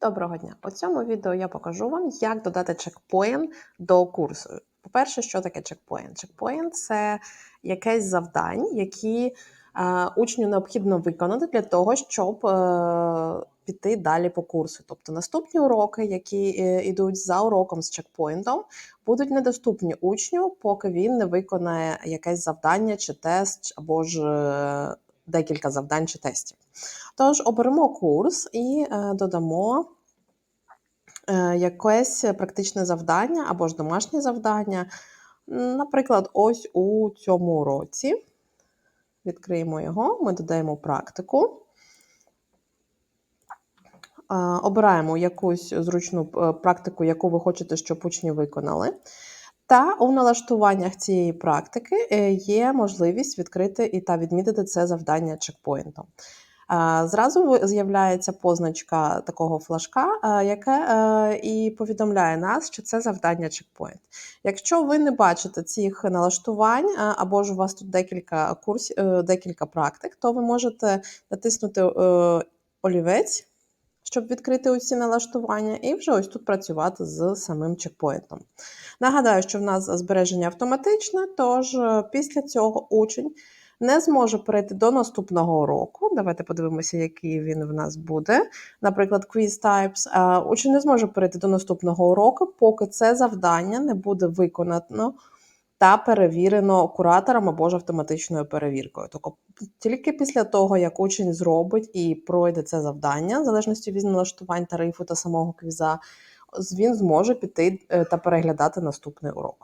Доброго дня! У цьому відео я покажу вам, як додати чекпоінт до курсу. По-перше, що таке чекпоінт? Чекпоінт це якесь завдань, які е, учню необхідно виконати для того, щоб е, піти далі по курсу. Тобто наступні уроки, які е, йдуть за уроком з чекпоінтом, будуть недоступні учню, поки він не виконає якесь завдання чи тест, або ж е, декілька завдань чи тестів. Тож оберемо курс і е, додамо е, якесь практичне завдання або ж домашнє завдання. Наприклад, ось у цьому уроці. Відкриємо його, ми додаємо практику. Е, Обираємо якусь зручну практику, яку ви хочете, щоб учні виконали. Та у налаштуваннях цієї практики е, є можливість відкрити і та відмітити це завдання чекпоінтом. Зразу з'являється позначка такого флажка, яке е, і повідомляє нас, що це завдання чекпоінт. Якщо ви не бачите цих налаштувань, або ж у вас тут декілька курсів, е, декілька практик, то ви можете натиснути олівець, щоб відкрити усі налаштування, і вже ось тут працювати з самим чекпоінтом. Нагадаю, що в нас збереження автоматичне, тож е, після цього учень не зможе перейти до наступного уроку. Давайте подивимося, який він в нас буде. Наприклад, quiz types. Е, Учень не зможе перейти до наступного уроку, поки це завдання не буде виконано та перевірено куратором або ж автоматичною перевіркою. Тобто тільки після того, як учень зробить і пройде це завдання, в залежності від налаштувань тарифу та самого квіза, він зможе піти е, та переглядати наступний урок.